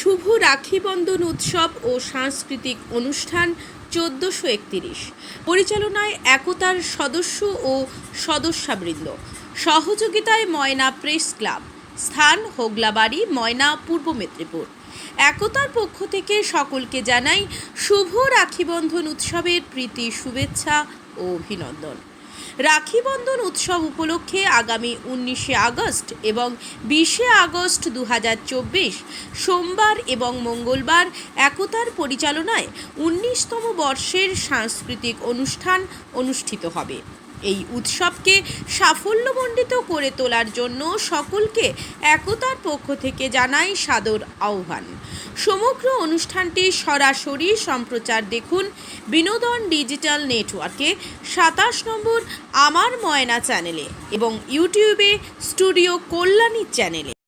শুভ রাখি বন্ধন উৎসব ও সাংস্কৃতিক অনুষ্ঠান চোদ্দোশো একতিরিশ। পরিচালনায় একতার সদস্য ও সদস্যাবৃন্দ। সহযোগিতায় ময়না প্রেস ক্লাব। স্থান হোগলাবাড়ি, ময়না, পূর্ব মেদিনীপুর। একতার পক্ষ থেকে সকলকে জানাই শুভ রাখি বন্ধন উৎসবের প্রীতি, শুভেচ্ছা ও অভিনন্দন। রাখি বন্ধন উৎসব উপলক্ষে আগামী উনিশে আগস্ট এবং বিশে আগস্ট দু হাজার চব্বিশ সোমবার এবং মঙ্গলবার একতার পরিচালনায় উনিশতম বর্ষের সাংস্কৃতিক অনুষ্ঠান অনুষ্ঠিত হবে। এই উৎসবকে সাফল্যমণ্ডিত করে তোলার জন্য সকলকে একতার পক্ষ থেকে জানাই সাদর আহ্বান। সমগ্র অনুষ্ঠানটি সরাসরি সম্প্রচার দেখুন বিনোদন ডিজিটাল নেটওয়ার্কে সাতাশ নম্বর আমার ময়না চ্যানেলে এবং ইউটিউবে স্টুডিও কল্যাণী চ্যানেলে।